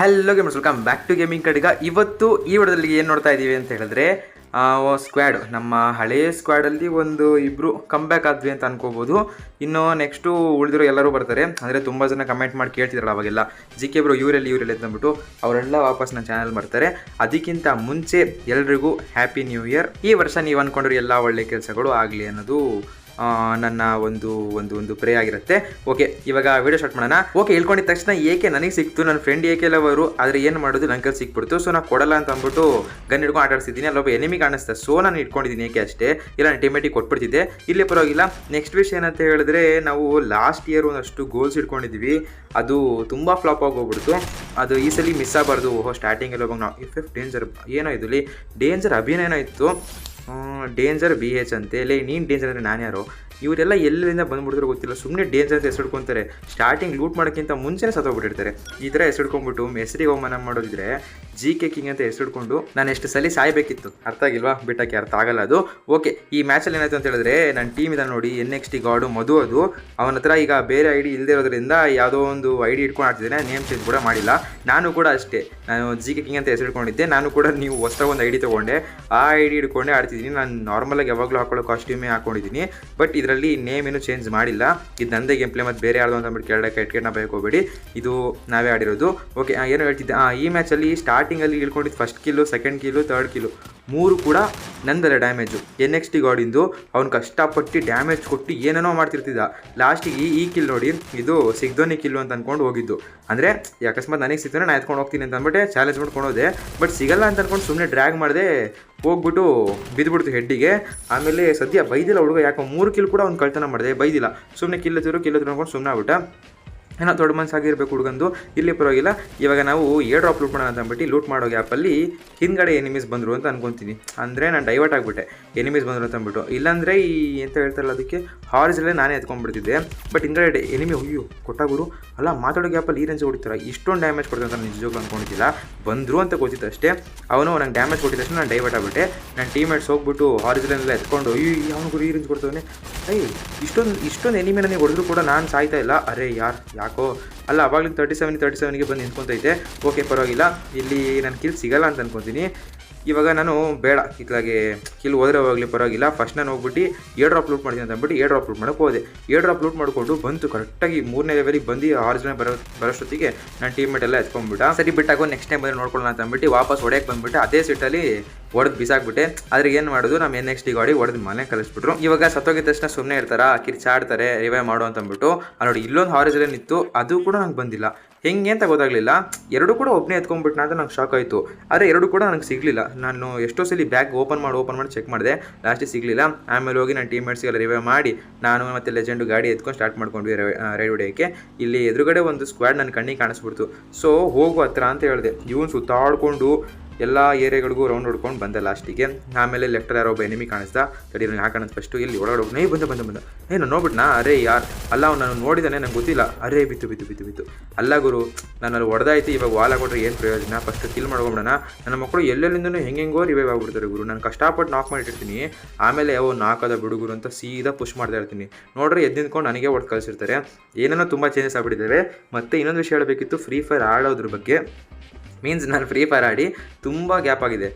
Hello gamers welcome back to gaming ಕಡೆಗ ಇವತ್ತು ಈ ವಿಡಿಯೋದಲ್ಲಿ ಏನು ನೋಡ್ತಾ ಇದ್ದೀವಿ ಅಂತ ಹೇಳಿದ್ರೆ ಸ್ಕ್ವಾಡ್ ನಮ್ಮ ಹಳೆಯ ಸ್ಕ್ವಾಡಲ್ಲಿ ಒಂದು ಇಬ್ಬರು ಬ್ಯಾಕ್ ಆದ್ವಿ ಅಂತ ಅನ್ಕೋಬೋದು. ಇನ್ನು ನೆಕ್ಸ್ಟು ಉಳಿದಿರೋ ಎಲ್ಲರೂ ಬರ್ತಾರೆ. ಅಂದರೆ ತುಂಬ ಜನ ಕಮೆಂಟ್ ಮಾಡಿ ಕೇಳ್ತಿದ್ರಲ್ಲ ಅವಾಗೆಲ್ಲ. ಜಿ ಕೆ ಬ್ರೋ, ಇವರಲ್ಲಿ ಇವರಲ್ಲಿ ಅಂದ್ಬಿಟ್ಟು ಅವರೆಲ್ಲ ವಾಪಸ್ ನನ್ನ ಚಾನಲ್ ಬರ್ತಾರೆ ಅದಕ್ಕಿಂತ ಮುಂಚೆ ಎಲ್ರಿಗೂ ಹ್ಯಾಪಿ ನ್ಯೂ ಇಯರ್ ಈ ವರ್ಷ ನೀವು ಅಂದ್ಕೊಂಡ್ರೆ ಎಲ್ಲ ಒಳ್ಳೆ ಕೆಲಸಗಳು ಆಗಲಿ ಅನ್ನೋದು ನನ್ನ ಒಂದು ಒಂದು ಒಂದು ಪ್ರೇ ಆಗಿರುತ್ತೆ. ಓಕೆ ಇವಾಗ ವಿಡಿಯೋ ಸ್ಟಾರ್ಟ್ ಮಾಡೋಣ. ಓಕೆ ಹೇಳ್ಕೊಂಡಿದ ತಕ್ಷಣ ಏಕೆ ನನಗೆ ಸಿಕ್ತು? ನನ್ನ ಫ್ರೆಂಡ್ ಏಕೆ ಲವರು? ಆದರೆ ಏನು ಮಾಡೋದು? ಕೈಲಿ ಸಿಕ್ಬಿಡ್ತು. ಸೊ ನಾನು ಕೊಡಲ್ಲ ಅಂತ ಅಂದ್ಬಿಟ್ಟು ಗನ್ ಹಿಡ್ಕೊಂಡು ಆಟ ಆಡ್ಸಿದ್ದೀನಿ. ಅಲ್ಲೊಬ್ಬ ಎನಿಮಿ ಕಾಣಿಸ್ತಾ. ಸೊ ನಾನು ಇಟ್ಕೊಂಡಿದ್ದೀನಿ ಏಕೆ ಅಷ್ಟೇ? ಇಲ್ಲ, ನಾನು ಟೀಮೇಟಿಗೆ ಕೊಟ್ಬಿಡ್ತಿದ್ದೆ. ಇಲ್ಲಿ ಪರವಾಗಿಲ್ಲ. ನೆಕ್ಸ್ಟ್ ವಿಷಯ ಏನಂತ ಹೇಳಿದ್ರೆ, ನಾವು ಲಾಸ್ಟ್ ಇಯರ್ ಒಂದಷ್ಟು ಗೋಲ್ಸ್ ಇಟ್ಕೊಂಡಿದ್ವಿ. ಅದು ತುಂಬ ಫ್ಲಾಪ್ ಆಗೋಗ್ಬಿಡ್ತು. ಅದು ಈ ಸಲ ಮಿಸ್ ಆಗಬಾರ್ದು. ಓಹೋ ಸ್ಟಾರ್ಟಿಂಗಲ್ಲಿ ಹೋಗೋಣ ನಾವು ಇಫ್ ಇಫ್ ಡೇಂಜರ್ ಏನೋ ಇದು ಡೇಂಜರ್ ಅಭಿನಯನೋ ಇತ್ತು. ಡೇಂಜರ್ ಬಿ ಎಚ್ ಅಂತೆ. ಲೇ ನೀನು ಡೇಂಜರ್ ಅಂದರೆ ನಾನು ಯಾರು? ಇವರೆಲ್ಲ ಎಲ್ಲಿಂದ ಬಂದ್ಬಿಡ್ತಾರೋ ಗೊತ್ತಿಲ್ಲ. ಸುಮ್ಮನೆ ಡೇಂಜರ್ ಅಂತ ಹೆಸರಿಡ್ಕೊಂತಾರೆ ಸ್ಟಾರ್ಟಿಂಗ್ ಲೂಟ್ ಮಾಡೋಕ್ಕಿಂತ ಮುಂಚೆನೇ ಸತ್ತೋಗ್ಬಿಟ್ಟಿರ್ತಾರೆ. ಈ ಥರ ಹೆಸರುಕೊಂಡ್ಬಿಟ್ಟು ಹೆಸರಿಗೆ ಅವಮಾನ ಮಾಡೋದಿದ್ರೆ ಜಿ ಕೆ ಕಿಂಗ್ ಅಂತ ಹೆಸರಿಡ್ಕೊಂಡು ನಾನು ಎಷ್ಟು ಸಲ ಸಾಯ್ಬೇಕಿತ್ತು. ಅರ್ಥ ಆಗಿಲ್ವಾ? ಬಿಟ್ಟಕ್ಕೆ ಅರ್ಥ ಆಗಲ್ಲ ಅದು. ಓಕೆ ಈ ಮ್ಯಾಚಲ್ಲಿ ಏನಾಯ್ತು ಅಂತ ಹೇಳಿದ್ರೆ ನನ್ನ ಟೀಮ್ ಇದೆ ನೋಡಿ ಎನ್ ಎಕ್ಸ್ ಟಿ ಗಾಡು ಮಧು ಅದು. ಅವನ ಹತ್ರ ಈಗ ಬೇರೆ ಐ ಡಿ ಇಲ್ಲದೆ ಇರೋದ್ರಿಂದ ಯಾವುದೋ ಒಂದು ಐ ಡಿ ಇಟ್ಕೊಂಡು ಆಡ್ತಿದ್ದೇನೆ ನೇಮ್ ಚೇಂಜ್ ಕೂಡ ಮಾಡಿಲ್ಲ. ನಾನು ಕೂಡ ಅಷ್ಟೇ. ನಾನು ಜಿ ಕೆ ಕಿಂಗ್ ಅಂತ ಹೆಸರಿಟ್ಕೊಂಡಿದ್ದೆ ನಾನು ಕೂಡ ನೀವು ಹೊಸ ಒಂದು ಐ ಡಿ ತೊಗೊಂಡೆ. ಆ ಐ ಡಿ ಹಿಡ್ಕೊಂಡೆ ಆಡ್ತಿದ್ದೀನಿ. ನಾನು ನಾರ್ಮಲಾಗಿ ಯಾವಾಗಲೂ ಹಾಕೊಳ್ಳೋ ಕಾಸ್ಟ್ಯೂಮೇ ಹಾಕೊಂಡಿದ್ದೀನಿ. ಬಟ್ ಇದರಲ್ಲಿ ನೇಮ್ ಏನು ಚೇಂಜ್ ಮಾಡಿಲ್ಲ. ಇದು ನಂದೇ ಗೇಮ್ ಪ್ಲೇ ಮತ್ತು ಬೇರೆ ಆಡೋ ಅಂತ ಅಂದ್ಬಿಟ್ಟು ಕೇಳಕ್ಕೆ ಬಯಕ್ ಹೋಗ್ಬೇಡಿ. ಇದು ನಾವೇ ಆಡಿರೋದು. ಓಕೆ ಏನು ಹೇಳ್ತಿದ್ದೆ ಈ ಮ್ಯಾಚಲ್ಲಿ ಸ್ಟಾರ್ಟಿಂಗಲ್ಲಿ ಇಳ್ಕೊಂಡಿದ್ದು first kill second kill third kill ಮೂರು ಕೂಡ ನಂದಲ್ಲ ಡ್ಯಾಮೇಜು ಎನ್ ಎಕ್ಸ್ ಟಿ ಗಾಡಿಂದು ಅವ್ನು ಕಷ್ಟಪಟ್ಟು ಡ್ಯಾಮೇಜ್ ಕೊಟ್ಟು ಏನೇನೋ ಮಾಡ್ತಿರ್ತಿದ್ದ. ಲಾಸ್ಟಿಗೆ ಈ ಕಿಲ್ ನೋಡಿ ಇದು ಸಿಗ್ದೋನಿ ಕಿಲ್ಲು ಅಂತ ಅಂದ್ಕೊಂಡು ಹೋಗಿದ್ದು. ಅಂದರೆ ಅಕಸ್ಮಾತ್ ನನಗೆ ಸಿಗ್ತಾನೆ ನಾನು ಎತ್ಕೊಂಡು ಹೋಗ್ತೀನಿ ಅಂತ ಅಂದ್ಬಿಟ್ಟೆ ಚಾಲೆಂಜ್ ಮಾಡ್ಕೊಂಡು ಹೋದೆ. ಬಟ್ ಸಿಗಲ್ಲ ಅಂತ ಅನ್ಕೊಂಡು ಸುಮ್ಮನೆ ಡ್ರ್ಯಾಗ್ ಮಾಡಿದೆ ಹೋಗ್ಬಿಟ್ಟು ಬಿದ್ದುಬಿಡ್ತು ಹೆಡ್ಡಿಗೆ ಆಮೇಲೆ ಸದ್ಯ ಬೈದಿಲ್ಲ ಹುಡುಗ, ಯಾಕೋ ಮೂರು ಕಿಲ್ ಕೂಡ ಅವ್ನು ಕಳ್ತನ ಮಾಡಿದೆ, ಬೈದಿಲ್ಲ. ಸುಮ್ಮನೆ ಕಿಲ್ಲತ್ತಿರು ಕಿಲ್ಲತ್ತಿರು ಅನ್ಕೊಂಡು ಸುಮ್ಮನೆ ಆಗ್ಬಿಟ್ಟ. ಏನೋ ದೊಡ್ಡ ಮನಸ್ಸಾಗಿರ್ಬೇಕು ಹುಡುಗಂದು. ಇಲ್ಲಿ ಪರವಾಗಿಲ್ಲ. ಇವಾಗ ನಾವು ಏರ್ ಡ್ರಾಪ್ ಲೂಟ್ ಮಾಡೋಣ ಅಂತ ಅಂದ್ಬಿಟ್ಟು ಲೂಟ್ ಮಾಡೋ ಗ್ಯಾಪಲ್ಲಿ ಹಿಂದ್ಗಡೆ ಎನಿಮೀಸ್ ಬಂದರು ಅಂತ ಅನ್ಕೊತೀನಿ. ಅಂದರೆ ನಾನು ಡೈವರ್ಟ್ ಆಗಿಬಿಟ್ಟೆ. ಎನಿಮೀಸ್ ಬಂದರು ಅಂತ ಅಂದ್ಬಿಟ್ಟು. ಇಲ್ಲಾಂದರೆ ಈ ಎಂತ ಹೇಳ್ತಾರಲ್ಲ ಅದಕ್ಕೆ? ಹಾರ್ಸಲ್ಲೇ ನಾನೇ ಎತ್ಕೊಂಡ್ಬಿಡ್ತಿದ್ದೆ. ಬಟ್ ಹಿಂದ್ಗಡೆ ಎನಿಮಿ ಅಯ್ಯೋ, ಕೊಟ್ಟಾಗುರು? ಅಲ್ಲ, ಮಾತಾಡೋ ಗ್ಯಾಪಲ್ಲಿ ಈ ರೇಂಜ್ ಹೊಡಿತಾರೆ? ಇಷ್ಟೊಂದು ಡ್ಯಾಮೇಜ್ ಕೊಡ್ತಾರೆ ಅಂತ ನಿಜವಾಗ್ಲೂ ಅನ್ಕೊಂಡಿದ್ದಿಲ್ಲ. ಬಂದರು ಅಂತ ಗೊತ್ತಿತ್ತು ಅಷ್ಟೇ ಅವನು ನಂಗೆ ಡ್ಯಾಮೇಜ್ ಕೊಟ್ಟಿದ್ದ ತಕ್ಷಣ ನಾನು ಡೈವರ್ಟ್ ಆಗಿಬಿಟ್ಟೆ. ನನ್ನ ಟೀಮೇಟ್ಸ್ ಹೋಗ್ಬಿಟ್ಟು ಹಾರ್ಜಲೆಲ್ಲ ಎತ್ಕೊಂಡು, ಅಯ್ಯೋ ಅವನು ಗುರು ಈ ರೇಂಜ್ ಕೊಡ್ತಾನೆ ಏಯ್, ಇಷ್ಟೊಂದು ಇಷ್ಟೊಂದು ಎನಿಮಿ ನನಗೆ ಹೊಡೆದ್ರು ಕೂಡ ನಾನು ಸಾಯ್ತಾ ಇಲ್ಲ. ಅರೆ ಯಾರು, ಯಾಕೋ ಅಲ್ಲ, ಅವಾಗಲೂ ತರ್ಟಿ ಸೆವೆನ್ ತರ್ಟಿ ಸೆವೆನ್ಗೆ ಬಂದು ನಿಂತ್ಕೊಂತೈತೆ. ಓಕೆ ಪರವಾಗಿಲ್ಲ. ಇಲ್ಲಿ ನನ್ನ ಕಿಲ್ ಸಿಗಲ್ಲ ಅಂತ ಅನ್ಕೊತೀನಿ. ಇವಾಗ ನಾನು ಬೇಡ. ಇತ್ಲಾಗೆ ಕಿಲ್ ಹೋದ್ರೆ ಹೋಗಲಿ ಪರವಾಗಿಲ್ಲ. ಫಸ್ಟ್ ನಾನು ಹೋಗ್ಬಿಟ್ಟು ಏರ್ ಡ್ರಾಪ್ ಲೂಟ್ ಮಾಡ್ತೀನಿ ಅಂತ ಅಂದ್ಬಿಟ್ಟು ಏರ್ ಡ್ರಾಪ್ ಲೂಟ್ ಮಾಡೋಕೆ ಹೋದೆ. ಏರ್ ಡ್ರಾಪ್ ಲೂಟ್ ಮಾಡಿಕೊಂಡು ಬಂತು. ಕರೆಕ್ಟಾಗಿ ಮೂರನೇ ಲೆವೆಲಿಗೆ ಬಂದು ಆರು ಜನ ಬರೋ, ಬರೋಷ್ಟೊತ್ತಿಗೆ ನನ್ನ ಟೀಮ್ಮೇಟ್ ಎಲ್ಲ ಎತ್ಕೊಂಡ್ಬಿಟ್ಟ. ಸರಿ ಬಿಟ್ಟಾಗೋ ನೆಕ್ಸ್ಟ್ ಟೈಮ್ ಬಂದು ನೋಡ್ಕೊಳ್ಳೋಣ ಅಂತ ಅಂದ್ಬಿಟ್ಟು ವಾಪಸ್ ಹೊಡೆಯಕ್ಕೆ ಬಂದ್ಬಿಟ್ಟು. ಅದೇ ಸೀಟಲ್ಲಿ ಹೊಡೆದು ಬಿಸಾಕ್ಬಿಟ್ಟೆ. ಆದ್ರೆ ಏನು ಮಾಡೋದು? ನಮ್ಮ ಎನ್ ಎಕ್ಸ್ ಟಿ ಗಾಡಿ ಹೊಡೆದು ಮನೆ ಕಳಿಸ್ಬಿಟ್ರು. ಇವಾಗ ಸತ್ತೋಗಿದ ತಕ್ಷಣ ಸುಮ್ಮನೆ ಇರ್ತಾರ? ಕಿರ್ಚಾಡ್ತಾರೆ ರಿವೈವ್ ಮಾಡು ಅಂತ ಅಂದ್ಬಿಟ್ಟು. ನೋಡಿ, ಇಲ್ಲೊಂದು ಹಾರಿಜನ್ ಇತ್ತು ಅದು ಕೂಡ ನಂಗೆ ಬಂದಿಲ್ಲ. ಹೆಂಗೆ ಅಂತ ಗೊತ್ತಾಗಲಿಲ್ಲ. ಎರಡು ಕೂಡ ಒಬ್ಬನೇ ಎತ್ಕೊಂಡ್ಬಿಟ್ನ ಅಂತ ನಂಗೆ ಶಾಕ್ ಆಯಿತು. ಆದರೆ ಎರಡು ಕೂಡ ನನಗೆ ಸಿಗಲಿಲ್ಲ. ನಾನು ಎಷ್ಟೋ ಸಲ ಬ್ಯಾಗ್ ಓಪನ್ ಮಾಡಿ ಓಪನ್ ಮಾಡಿ ಚೆಕ್ ಮಾಡಿದೆ. ಲಾಸ್ಟಿಗೆ ಸಿಗಲಿಲ್ಲ. ಆಮೇಲೆ ಹೋಗಿ ನನ್ನ ಟೀಮ್ಮೇಟ್ಸ್ಗೆಲ್ಲ ರಿವೈವ್ ಮಾಡಿ, ನಾನು ಮತ್ತು ಲೆಜೆಂಡು ಗಾಡಿ ಎತ್ಕೊಂಡು ಸ್ಟಾರ್ಟ್ ಮಾಡ್ಕೊಂಡ್ವಿ ರೈಡ್ ಹೊಡೆಯೋಕ್ಕೆ. ಇಲ್ಲಿ ಎದುರುಗಡೆ ಒಂದು ಸ್ಕ್ವಾಡ್ ನನ್ನ ಕಣ್ಣಿಗೆ ಕಾಣಿಸ್ಬಿಡ್ತು. ಸೊ ಹೋಗು ಹತ್ರ ಅಂತ ಹೇಳಿದೆ. ಇವನು ಸುತ್ತಾಡ್ಕೊಂಡು ಎಲ್ಲ ಏರಿಯಾಗಳಿಗೂ ರೌಂಡ್ ಹೊಡ್ಕೊಂಡು ಬಂದೆ ಲಾಸ್ಟಿಗೆ ಆಮೇಲೆ ಲೆಫ್ಟರ್ ಯಾರೋ ಒಬ್ಬ ಎನಿಮಿ ಕಾಣಿಸ್ತಾ ತಡಿ ಯಾಕೆ ಹಾಕೋಣ ಫಸ್ಟು ಇಲ್ಲಿ ಒಳಗಡೆ ಹೋಗಿ ಬಂದು, ಬಂದ ಬಂದ. ಏ ನಾನು ನೋಡ್ಬಿಟ್ನಾ? ಅರೇ ಯಾರು? ಅಲ್ಲ, ಅವ್ನು ನಾನು ನೋಡಿದಾನೆ, ನಂಗೆ ಗೊತ್ತಿಲ್ಲ. ಅರೇ ಬಿತ್ತು ಬಿತ್ತು ಬಿತ್ತು ಬಿತ್ತು ಅಲ್ಲ ಗುರು ನಾನು ಅಲ್ಲಿ ಹೊಡೆದಾಯ್ತು, ಇವಾಗ ವಾಲ ಕೊಟ್ಟರೆ ಏನು ಪ್ರಯೋಜನ? ಫಸ್ಟ್ ಕಿಲ್ ಮಾಡ್ಕೊಂಬಿಡೋಣ. ನನ್ನ ಮಕ್ಕಳು ಎಲ್ಲೆಲ್ಲಿಂದನೂ ಹೆಂಗೆಂಗೋ ರಿವೈವ್ ಆಗ್ಬಿಡ್ತಾರೆ ಗುರು. ನಾನು ಕಷ್ಟಪಟ್ಟು ನಾಕ್ ಮಾಡಿಟ್ಟಿರ್ತೀನಿ. ಆಮೇಲೆ ಅವು ನಾಲ್ಕದ ಬಿಡುಗುರು ಅಂತ ಸೀದಾ ಪುಷ್ ಮಾಡ್ತಾ ಇರ್ತೀನಿ. ನೋಡ್ರಿ ಎದ್ದು ನಿಂತ್ಕೊಂಡು ನನಗೆ ಒಟ್ಟು ಕಳಿಸಿರ್ತಾರೆ. ಏನೇನೋ ತುಂಬ ಚೇಂಜಸ್ ಆಗಿಬಿಟ್ಟಿದ್ದಾರೆ ಮತ್ತು ಇನ್ನೊಂದು ವಿಷಯ ಹೇಳಬೇಕಿತ್ತು ಫ್ರೀ ಫೈರ್ ಆಡೋದ್ರ ಬಗ್ಗೆ. ಮೀನ್ಸ್ ನಾನು ಫ್ರೀ ಫೈರ್ ಆಡಿ ತುಂಬ ಗ್ಯಾಪ್ ಆಗಿದೆ.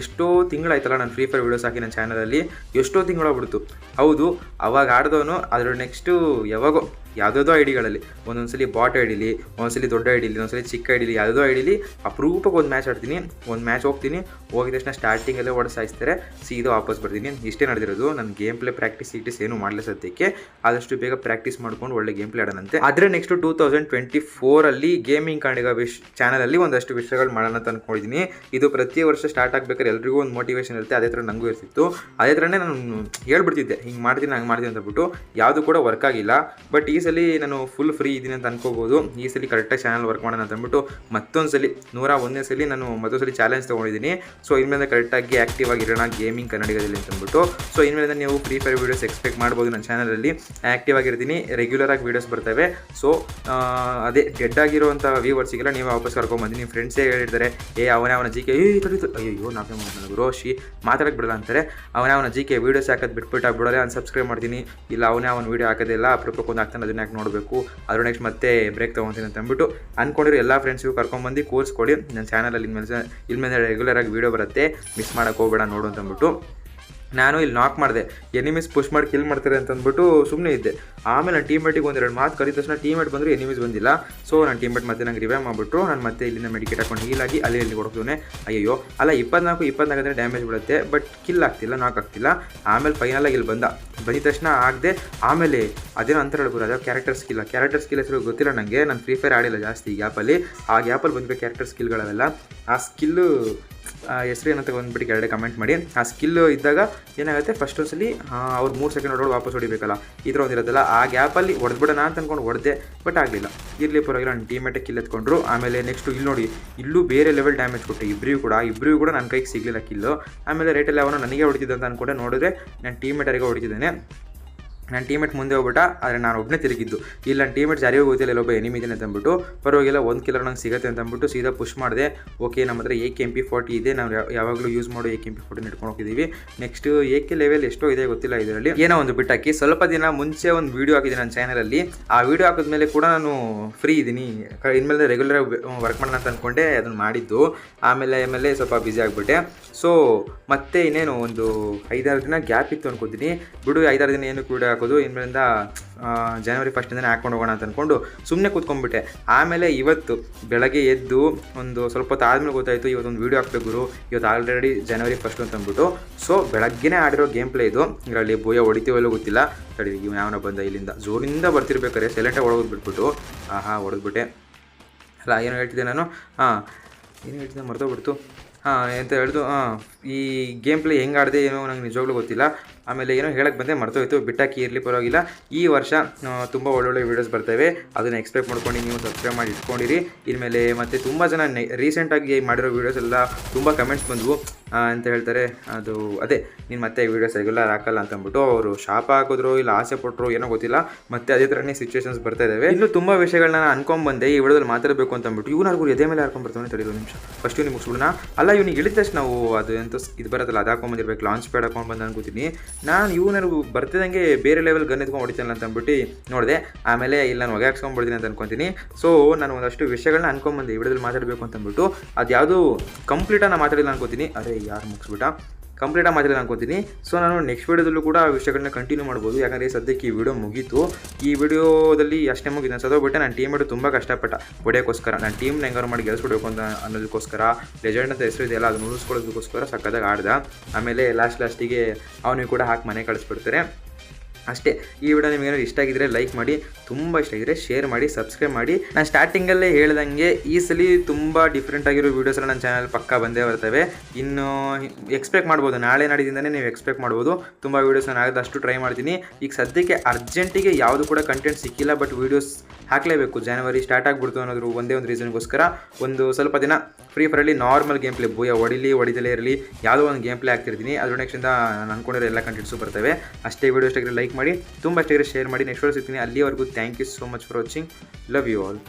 ಎಷ್ಟೋ ತಿಂಗಳಾಯ್ತಲ್ಲ ನಾನು ಫ್ರೀ ಫೈರ್ ವೀಡಿಯೋಸ್ ಹಾಕಿ ನನ್ನ ಚಾನಲಲ್ಲಿ ಎಷ್ಟೋ ತಿಂಗಳಾಗ್ಬಿಡ್ತು. ಹೌದು, ಅವಾಗ ಆಡಿದವನು ಅದರ ನೆಕ್ಸ್ಟು ಯಾವಾಗೋ ಯಾವುದೋ ಐಡಿಗಳಲ್ಲಿ. ಒಂದೊಂದ್ಸಲಿ ಬಾಟ್ ಐಡಿಲಿ, ಒಂದೊಂದ್ಸಲಿ ದೊಡ್ಡ ಐಡಿಲಿ, ಒಂದೊಂದ್ಸಲಿ ಚಿಕ್ಕ ಐಡಿಲಿ ಯಾವುದೋ ಐಡಿಲಿ ಅಪರೂಪಕ್ಕೆ ಒಂದು ಮ್ಯಾಚ್ ಆಡ್ತೀನಿ. ಒಂದು ಮ್ಯಾಚ್ ಹೋಗ್ತೀನಿ. ಹೋಗಿದ ತಕ್ಷಣ ಸ್ಟಾರ್ಟಿಂಗಲ್ಲೇ ಓಡಿಸಾಯಿಸ್ತಾರೆ ಸಾಯಿಸ್ತಾರೆ ಸೀದಾ ವಾಪಸ್ ಬರ್ತೀನಿ. ಇಷ್ಟೇ ನಡೆದಿರೋದು. ನನ್ನ ಗೇಮ್ ಪ್ಲೇ ಪ್ರಾಕ್ಟೀಸ್ ಗೀಟೀಸ್ ಏನು ಮಾಡಲಿ ಸದ್ಯಕ್ಕೆ. ಆದಷ್ಟು ಬೇಗ ಪ್ರಾಕ್ಟೀಸ್ ಮಾಡ್ಕೊಂಡು ಒಳ್ಳೆ ಗೇಮ್ ಪ್ಲೇ ಆಡೋಣಂತೆ. ಆದರೆ ನೆಕ್ಸ್ಟ್ ಟೂ ತೌಸಂಡ್ ಟ್ವೆಂಟಿ ಫೋರಲ್ಲಿ ಗೇಮಿಂಗ್ ಕಾಣಿಗ ವಿಶ್ ಚಾನಲಲ್ಲಿ ಒಂದಷ್ಟು ವಿಷಯಗಳು ಮಾಡೋಣ ಅಂತ ಅಂದ್ಕೊಂಡಿದ್ದೀನಿ ಇದು ಪ್ರತಿ ವರ್ಷ ಸ್ಟಾರ್ಟ್ ಆಗಬೇಕಾದ್ರೆ ಎಲ್ರಿಗೂ ಒಂದು ಮೋಟಿವೇಶನ್ ಇರುತ್ತೆ. ಅದೇ ಥರ ನನಗೂ ಇರ್ತಿತ್ತು. ಅದೇ ಥರನೇ ನಾನು ಹೇಳ್ಬಿಡ್ತಿದ್ದೆ, ಹಿಂಗೆ ಮಾಡ್ತೀನಿ, ಹಂಗೆ ಮಾಡ್ತೀನಿ ಅಂತ ಬಿಟ್ಟು ಯಾವುದು ಕೂಡ ವರ್ಕ್ ಆಗಿಲ್ಲ. ಬಟ್ ಈ ಸಲ ನಾನು ಫುಲ್ ಫ್ರೀ ಇದ್ದೀನಿ ಅಂತ ಅನ್ಕೋಬೋದು. ಈ ಸಲ ಕರೆಕ್ಟಾಗಿ ಚಾನಲ್ ವರ್ಕ್ ಮಾಡೋಣ ಅಂತ ಅಂದ್ಬಿಟ್ಟು ಮತ್ತೊಂದು ಸಲ ನೂರ ಒಂದನೇ ಸಲ ನಾನು ಮತ್ತೊಂದು ಸಲ ಚಾಲೆಂಜ್ ತೊಗೊಂಡಿದ್ದೀನಿ ಸೊ ಇನ್ಮೇಲೆ ಕರೆಕ್ಟಾಗಿ ಆ್ಯಕ್ಟಿವ್ ಆಗಿರೋಣ ಗೇಮಿಂಗ್ ಕನ್ನಡಿಗದಲ್ಲಿ ಅಂತಂದ್ಬಿಟ್ಟು ಸೊ ಇನ್ಮೇಲೆ ನೀವು ಫ್ರೀ ಫೈರ್ ವೀಡಿಯೋಸ್ ಎಕ್ಸ್ಪೆಕ್ಟ್ ಮಾಡ್ಬೋದು ನನ್ನ ಚಾನಲಲ್ಲಿ ಆ್ಯಕ್ಟಿವ್ ಆಗಿರ್ತೀನಿ ರೆಗ್ಯುಲರ್ ಆಗಿ ವೀಡಿಯೋಸ್ ಬರ್ತವೆ. ಸೊ ಅದೇ ಡೆಡ್ ಆಗಿರುವಂಥ ವ್ಯೂವರ್ಸಿಗೆಲ್ಲ ನೀವು ವಾಪಸ್ ಕರ್ಕೊಂಬಂದು ನಿಮ್ಮ ಫ್ರೆಂಡ್ಸೇ ಹೇಳಿರ್ತಾರೆ, ಏ, ಅವನೇ, ಅವನ ಜಿ ಕೆ ತಡೀತು ಅಯ್ಯೋ ನಾವೇ ಮಾಡೋಣ ರೋಶಿ ಮಾತಾಡಕ್ಕೆ ಬಿಡಲ್ಲ ಅಂತಾರೆ. ಅವನೇ ಅವನ ಜಿ ಕೆ ವೀಡಿಯೋಸ್ ಹಾಕೋದು ಬಿಟ್ಬಿಟ್ಟು ಬಿಡೋದೇ ಸಬ್ಸ್ಕ್ರೈಬ್ ಮಾಡ್ತೀನಿ. ಇಲ್ಲ, ಅವನೇ ಅವನ ವೀಡಿಯೋ ಹಾಕೋದಿಲ್ಲ ಅಪ್ರೂಪಕ್ಕೆ ಒಂದು ಹಾಕ್ತಾನೆ ಅದು ಅದನ್ನ ಯಾಕೆ ನೋಡಬೇಕು. ಅದ್ರ ನೆಕ್ಸ್ಟ್ ಮತ್ತೆ ಬ್ರೇಕ್ ತೊಗೊತೀನಿ ಅಂತ ಅಂದ್ಬಿಟ್ಟು ಅಂದ್ಕೊಂಡಿರೋ ಎಲ್ಲ ಫ್ರೆಂಡ್ಸಿಗೂ ಕರ್ಕೊಂಬಂದು ಕೋರ್ಸ್ ಕೊಡಿ. ನನ್ನ ಚಾನಲಲ್ಲಿ ಇನ್ಮೇಲೆ ಇನ್ಮೇಲೆ ರೆಗ್ಯುಲರಾಗಿ ವೀಡಿಯೋ ಬರುತ್ತೆ. ಮಿಸ್ ಮಾಡೋಕೆ ಹೋಗಬೇಡ ನೋಡು ಅಂತ ಅಂದ್ಬಿಟ್ಟು. ನಾನು ಇಲ್ಲಿ ನಾಕ್ ಮಾಡಿದೆ. ಎನಿಮೀಸ್ ಪುಷ್ ಮಾಡಿ ಕಿಲ್ ಮಾಡ್ತಾರೆ ಅಂತ ಅಂದ್ಬಿಟ್ಟು ಸುಮ್ಮನೆ ಇದ್ದೆ. ಆಮೇಲೆ ನನ್ನ ಮೇಟಿಗೆ ಒಂದೆರಡು ಮಾತು ಕರಿದ ತಕ್ಷಣ ಟೀಮೇಟ್ ಬಂದರು ಎನಿಮೀಸ್ ಬಂದಿಲ್ಲ. ಸೊ ನಾನು ಟೀಮೆಟ್ ಮತ್ತೆ ನಂಗೆ ರಿವೈವ್ ಮಾಡಿಬಿಟ್ಟು ನಾನು ಮತ್ತೆ ಇಲ್ಲಿಂದ ಮೆಡಿಕೇಟ್ ಹಾಕೊಂಡು ಹೀಲಾಗಿ ಅಲ್ಲಿ ಇಲ್ಲಿ ಕೊಡ್ತೀನಿ ಅಯ್ಯೋ ಅಲ್ಲ, ಇಪ್ಪತ್ನಾಲ್ಕು ಇಪ್ಪತ್ನಾಲ್ಕು ಅಂದರೆ ಡ್ಯಾಮೇಜ್ ಬಿಡುತ್ತೆ. ಬಟ್ ಕಿಲ್ ಆಗ್ತಿಲ್ಲ ನಾಕ್ ಆಗ್ತಿಲ್ಲ. ಆಮೇಲೆ ಫೈನಲಾಗಿ ಇಲ್ಲಿ ಬಂದ. ಬಂದಿದ ತಕ್ಷಣ ಆಗದೆ. ಆಮೇಲೆ ಅದೇನು ಅಂತ ಹೇಳ್ಬೋದು ಅದೇ ಕ್ಯಾರೆಕ್ಟರ್ ಸ್ಕಿಲ್ ಕ್ಯಾರೆಕ್ಟರ್ ಸ್ಕಿಲ್ ಹೆಸರು ಗೊತ್ತಿಲ್ಲ ನನಗೆ ನಾನು ಫ್ರೀ ಫೈರ್ ಆಡಿಲ್ಲ ಜಾಸ್ತಿ ಈ ಗ್ಯಾಪಲ್ಲಿ ಆ ಗ್ಯಾಪಲ್ಲಿ ಬಂದಿರೋ ಕ್ಯಾರೆಕ್ಟರ್ ಸ್ಕಿಲ್ಗಳವೆಲ್ಲ ಆ ಸ್ಕಿಲ್ಲು ಹೆಸರು ಏನಂತ ಬಂದ್ಬಿಟ್ಟು ಕೆಳಗಡೆ ಕಮೆಂಟ್ ಮಾಡಿ. ಆ ಸ್ಕಿಲ್ ಇದ್ದಾಗ ಏನಾಗುತ್ತೆ? ಫಸ್ಟ್ ಒಂದ್ಸಲಿ ಅವ್ರು ಮೂರು ಸೆಕೆಂಡ್ ಹೊಡೋಡು ವಾಪಸ್ ಹೊಡಿಬೇಕಲ್ಲ. ಈ ಥರ ಒಂದಿರೋದಲ್ಲ ಆ ಗ್ಯಾಪಲ್ಲಿ ಹೊಡೆದ್ಬಿಡೋಣ ಅಂತ ಅಂದ್ಕೊಂಡು ಹೊಡೆದೆ ಬಟ್ ಆಗಲಿಲ್ಲ. ಇರಲಿ ಪರವಾಗಿಲ್ಲ, ನನ್ನ ಟೀಮೇಟೇ ಕಿಲ್ ಎತ್ಕೊಂಡ್ರು. ಆಮೇಲೆ ನೆಕ್ಸ್ಟು ಇಲ್ಲಿ ನೋಡಿ, ಇಲ್ಲೂ ಬೇರೆ ಲೆವೆಲ್ ಡ್ಯಾಮೇಜ್ ಕೊಟ್ಟೆ ಇಬ್ಬರಿಗೂ ಕೂಡ. ಇಬ್ಬರಿಗೂ ಕೂಡ ನನ್ನ ಕೈಗೆ ಸಿಗಲಿಲ್ಲ ಕಿಲ್ಲು ಆಮೇಲೆ ರೇಟಲ್ಲಿ ಅವನು ನನಗೆ ಹೊಡಿತಿದ್ದಂತ ಅಂದ್ಕೊಂಡೆ ನೋಡಿದ್ರೆ, ನಾನು ಟೀಮೇಟರಿಗೆ ಹೊಡಿತಿದ್ದಾನೆ. ನನ್ನ ಟೀಮೇಟ್ ಮುಂದೆ ಹೋಗ್ಬಿಟ್ಟ, ಆದರೆ ನಾನು ಒಬ್ಬನೇ ತಿರುಗಿದ್ದು. ಇಲ್ಲ, ನನ್ನ ಟೀಮೇಟ್ಸ್ ಯಾರಿಗೂ ಗೊತ್ತಿಲ್ಲ ಇಲ್ಲೊಬ್ಬ ಎನಿಮಿ ಇದ್ದಾನೆ ಅಂತ ಅಂದ್ಬಿಟ್ಟು, ಪರವಾಗಿಲ್ಲ, ಒಂದು ಕಿಲೋ ನಂಗೆ ಸಿಗುತ್ತೆ ಅಂತ ಅಂದ್ಬಿಟ್ಟು ಸೀದಾ ಪುಷ್ ಮಾಡಿದೆ. ಓಕೆ ನಮ್ಮ ಹತ್ರ A K M P forty ಇದೆ, ನಾವು ಯಾವಾಗಲೂ ಯೂಸ್ ಮಾಡೋ ಕೆ ಎಂ ಪಿ ಫಾರ್ಟಿನ ಇಟ್ಕೊಂಡು ಹೋಗಿದ್ದೀವಿ ನೆಕ್ಸ್ಟ್ ಕೆ ಲೆವೆಲ್ ಎಷ್ಟೋ ಇದೆ ಗೊತ್ತಿಲ್ಲ ಇದರಲ್ಲಿ. ಏನೋ ಒಂದು ಬಿಟ್ಟಾಕಿ ಸ್ವಲ್ಪ ದಿನ ಮುಂಚೆ ಒಂದು ವೀಡಿಯೋ ಹಾಕಿದೆ ನನ್ನ ಚಾನಲಲ್ಲಿ ಆ ವೀಡಿಯೋ ಹಾಕಿದ್ಮೇಲೆ ಕೂಡ ನಾನು ಫ್ರೀ ಇದ್ದೀನಿ. ಇನ್ಮೇಲೆ ರೆಗ್ಯುಲರ್ ವರ್ಕ್ ಮಾಡೋಣ ಅಂತ ಅಂದ್ಕೊಂಡೆ ಅದನ್ನು ಮಾಡಿದ್ದು. ಆಮೇಲೆ ಆಮೇಲೆ ಸ್ವಲ್ಪ ಬ್ಯುಸಿ ಆಗಿಬಿಟ್ಟೆ. ಸೊ ಮತ್ತೆ ಇನ್ನೇನು, ಒಂದು ಐದಾರು ದಿನ ಗ್ಯಾಪ್ ಇತ್ತು ಅನ್ಕೋತೀನಿ. ಬಿಡು, ಐದಾರು ದಿನ ಏನು ಕೂಡ ಹಾಕೋದು, ಇನ್ಮೇಲಿಂದ ಜನವರಿ ಫಸ್ಟಿಂದನೇ ಹಾಕ್ಕೊಂಡು ಹೋಗೋಣ ಅಂತ ಅಂದ್ಕೊಂಡು ಸುಮ್ಮನೆ ಕೂತ್ಕೊಂಡ್ಬಿಟ್ಟೆ. ಆಮೇಲೆ ಇವತ್ತು ಬೆಳಗ್ಗೆ ಎದ್ದು ಒಂದು ಸ್ವಲ್ಪ ಹೊತ್ತು ಆದಮೇಲೆ ಗೊತ್ತಾಯಿತು ಇವತ್ತೊಂದು ವೀಡಿಯೋ ಹಾಕ್ಬೇಕು ಗುರು. ಇವತ್ತು ಆಲ್ರೆಡಿ ಜನವರಿ ಫಸ್ಟ್ ಅಂತ ಅಂದ್ಬಿಟ್ಟು. ಸೊ ಬೆಳಗ್ಗೆನೇ ಆಡಿರೋ ಗೇಮ್ ಪ್ಲೇ ಇದು. ಇದರಲ್ಲಿ ಬೋಯ ಹೊಡಿತೀವಲ್ಲೋ ಗೊತ್ತಿಲ್ಲ. ಸರಿ ಇವ್ ಯಾವನ ಬಂದ ಇಲ್ಲಿಂದ. ಜೋರಿಂದ ಬರ್ತಿರ್ಬೇಕಾರೆ ಸೈಲೆಂಟಾಗಿ ಒಳಗೆ ಬಿಟ್ಬಿಟ್ಟು ಆಹಾ, ಹೊಡೆದ್ಬಿಟ್ಟೆ. ಅಲ್ಲ, ಏನೋ ಹೇಳ್ತಿದ್ದೆ ನಾನು? ಹಾಂ, ಏನು ಹೇಳ್ತಿದ್ದೆ, ಮರ್ತೋಗ್ಬಿಡ್ತು. ಹಾಂ, ಎಂತ ಹೇಳ್ದು, ಹಾಂ, ಈ ಗೇಮ್ ಪ್ಲೇ ಹೆಂಗೆ ಆಡಿದೆ, ಏನೋ ನಂಗೆ ನಿಜವಾಗ್ಲೂ ಗೊತ್ತಿಲ್ಲ. ಆಮೇಲೆ ಏನೋ ಹೇಳಕ್ಕೆ ಬಂದೆ, ಮರ್ತೋಯ್ತು, ಬಿಟ್ಟಾಕಿ ಇರಲಿ, ಪರವಾಗಿಲ್ಲ. ಈ ವರ್ಷ ತುಂಬ ಒಳ್ಳೊಳ್ಳೆ ವೀಡಿಯೋಸ್ ಬರ್ತವೆ. ಅದನ್ನು ಎಕ್ಸ್ಪೆಕ್ಟ್ ಮಾಡ್ಕೊಂಡು ನೀವು ಸಬ್ಸ್ಕ್ರೈಬ್ ಮಾಡಿ ಇಟ್ಕೊಂಡಿರಿ. ಇನ್ಮೇಲೆ ಮತ್ತು ತುಂಬ ಜನ ನೆ ರೀಸೆಂಟಾಗಿ ಮಾಡಿರೋ ವೀಡಿಯೋಸ್ ಎಲ್ಲ ತುಂಬ ಕಮೆಂಟ್ಸ್ ಬಂದವು. ಅಂತ ಹೇಳ್ತಾರೆ. ಅದು ಅದೇ, ನೀನು ಮತ್ತೆ ವೀಡಿಯೋಸ್ ರೆಗ್ಯುಲರ್ ಹಾಕಲ್ಲ ಅಂತ ಅಂದ್ಬಿಟ್ಟು ಅವರು ಶಾಪ ಹಾಕಿದ್ರು, ಇಲ್ಲ ಆಸೆ ಪಟ್ಟರು ಏನೋ ಗೊತ್ತಿಲ್ಲ. ಮತ್ತೆ ಅದೇ ಥರನೇ ಸಿಚುವೇಷನ್ಸ್ ಬರ್ತಾ ಇದ್ದಾವೆ ಇನ್ನು ತುಂಬ ವಿಷಯಗಳನ್ನ ನಾನು ಈ ವಿಡಿಯೋದಲ್ಲಿ ಮಾತಾಡಬೇಕು ಅಂತ ಅಂದ್ಬಿಟ್ಟು ಗುರು ಎದೆ ಮೇಲೆ ಹಾಕೊಂಡು ಬರ್ತಾನೆ ತಡೀರು ನಿಮಿಷ. ಫಸ್ಟ್ ಇವ್ನಿಗೆ ಮುಗಿಸ್ಬಿಡೋಣ. ಅಲ್ಲ, ಇವ್ನಿಗೆ ಇಳಿದ ತಕ್ಷಣ ನಾವು ಅದು ಎಂತ, ಇದು ಬರೋದಲ್ಲ ಅದು ಹಾಕೊಂಬಂದಿರ್ಬೇಕು ಲಾಂಚ್ ಪ್ಯಾಡ್ ಹಾಕೊಂಡು ಬಂದು ಅನ್ಕೋತೀನಿ ನಾನು ಇವನಿಗೂ ಬರ್ತಿದ್ದಂಗೆ ಬೇರೆ ಲೆವೆಲ್ ಗನ್ ಎತ್ಕೊಂಡು ಹೊಡಿತಾನಲ್ಲ ಅಂತ ಅಂದ್ಬಿಟ್ಟು ನೋಡಿದೆ, ಆಮೇಲೆ ಇಲ್ಲ ನಾನು ಹೊಗೆ ಹಾಕ್ಸ್ಕೊಂಡ್ಬಿಡ್ತೀನಿ ಅಂತ ಅನ್ಕೊತೀನಿ. ಸೊ ನಾನು ಒಂದಷ್ಟು ವಿಷಯಗಳನ್ನ ಅನ್ಕೊಂಬಂದೆ ವಿಡಿಯೋದಲ್ಲಿ ಮಾತಾಡಬೇಕು ಅಂತ ಅಂದ್ಬಿಟ್ಟು. ಅದು ಯಾವುದು ಕಂಪ್ಲೀಟಾಗಿ ನಾನು ಮಾತಾಡಿಲ್ಲ ಅನ್ಕೋತೀನಿ. ಅರೆ, ಯಾರು ಮುಗಿಸ್ಬಿಟ್ಟ? ಕಂಪ್ಲೀಟಾಗಿ ನಾನು ಅನ್ಕೋತೀನಿ. ಸೊ ನಾನು ನೆಕ್ಸ್ಟ್ ವೀಡಿಯೋದಲ್ಲೂ ಕೂಡ ಆ ವಿಷಯಗಳನ್ನ ಕಂಟಿನ್ಯೂ ಮಾಡ್ಬೋದು. ಯಾಕಂದರೆ ಸದ್ಯಕ್ಕೆ ಈ ವಿಡಿಯೋ ಮುಗೀತು. ಈ ವಿಡಿಯೋದಲ್ಲಿ ಅಷ್ಟೇ ಮುಗಿದ ಸದೋಗ್ಬಿಟ್ಟೆ. ನಾನು ಟೀಮ್ ತುಂಬ ಕಷ್ಟಪಟ್ಟ. ಹೊಡೆಯೋಕ್ಕೋಸ್ಕರ ನಾನು ಟೀಮ್ನ ಹೆಂಗಾರು ಮಾಡಿ ಗೆಲ್ಸ್ಬಿಡ್ಬೇಕು ಅಂತ ಅನ್ನೋದಕ್ಕೋಸ್ಕರ ಲೆಜೆಂಡ್ ಅಂತ ಹೆಸರು ಇದೆಯಲ್ಲ, ಅದನ್ನ ಉಳಿಸ್ಕೊಳ್ಳೋದಕ್ಕೋಸ್ಕರ ಸಕ್ಕದಾಗ ಆಡ್ದ. ಆಮೇಲೆ ಲಾಸ್ಟ್ ಲಾಸ್ಟಿಗೆ ಅವನಿಗೆ ಕೂಡ ಹಾಕಿ ಮನೆ ಕಳಿಸ್ಬಿಡ್ತಾರೆ. ಅಷ್ಟೇ. ಈ ವಿಡಿಯೋ ನಿಮಗೆ ಏನಾದ್ರು ಇಷ್ಟ ಆಗಿದ್ರೆ ಲೈಕ್ ಮಾಡಿ, ತುಂಬ ಇಷ್ಟ ಆಗಿದ್ರೆ ಶೇರ್ ಮಾಡಿ ಸಬ್ಸ್ಕ್ರೈಬ್ ಮಾಡಿ. ನಾನು ಸ್ಟಾರ್ಟಿಂಗಲ್ಲೇ ಹೇಳ್ದಂಗೆ ಈ ಸಲ ತುಂಬ ಡಿಫ್ರೆಂಟ್ ಆಗಿರೋ ವೀಡಿಯೋಸ್ ನನ್ನ ಚಾನಲ್ ಪಕ್ಕ ಬಂದೇ ಬರ್ತವೆ. ಇನ್ನು ಎಕ್ಸ್ಪೆಕ್ಟ್ ಮಾಡ್ಬೋದು. ನಾಳೆ ನಾಡಿದಿಂದನೇ ನೀವು ಎಕ್ಸ್ಪೆಕ್ಟ್ ಮಾಡ್ಬೋದು. ತುಂಬ ವೀಡಿಯೋಸ್ ನಾನು ಆಗದಷ್ಟು ಟ್ರೈ ಮಾಡ್ತೀನಿ. ಈಗ ಸದ್ಯಕ್ಕೆ ಅರ್ಜೆಂಟಿಗೆ ಯಾವುದು ಕೂಡ ಕಂಟೆಂಟ್ ಸಿಕ್ಕಿಲ್ಲ ಬಟ್ ವೀಡಿಯೋಸ್ ಹಾಕಲೇಬೇಕು. ಜನವರಿ ಸ್ಟಾರ್ಟ್ ಆಗಿಬಿಡ್ತು ಅನ್ನೋದ್ರು ಒಂದೇ ಒಂದು ರೀಸನ್ಗೋಸ್ಕರ ಒಂದು ಸ್ವಲ್ಪ ದಿನ ಫ್ರೀ ಫೈರಲ್ಲಿ ನಾರ್ಮಲ್ ಗೇಮ್ ಪ್ಲೇ ಬೋಯ ಹೊಡಿಲಿ ಒಡಿದಲೇ ಇರಲಿ, ಯಾವುದೋ ಒಂದು ಗೇಮ್ ಪ್ಲೇ ಆಗ್ತಿರ್ತೀನಿ ಅದ್ರ ನೆಕ್ಸ್ಟಿಂದ ನಾನು ಅನ್ಕೊಂಡಿರೋ ಎಲ್ಲ ಕಂಟೆಂಟ್ಸು ಬರ್ತವೆ. ಅಷ್ಟೇ. ವೀಡಿಯೋ ಅಷ್ಟಾಗಿ ಲೈಕ್ ಮಾಡಿ, ತುಂಬ ಶೇರ್ ಮಾಡಿ ನೆಕ್ಸ್ಟ್ ಸಿಗ್ತೀನಿ. ಅಲ್ಲಿವರೆಗೂ thank you so much for watching love you all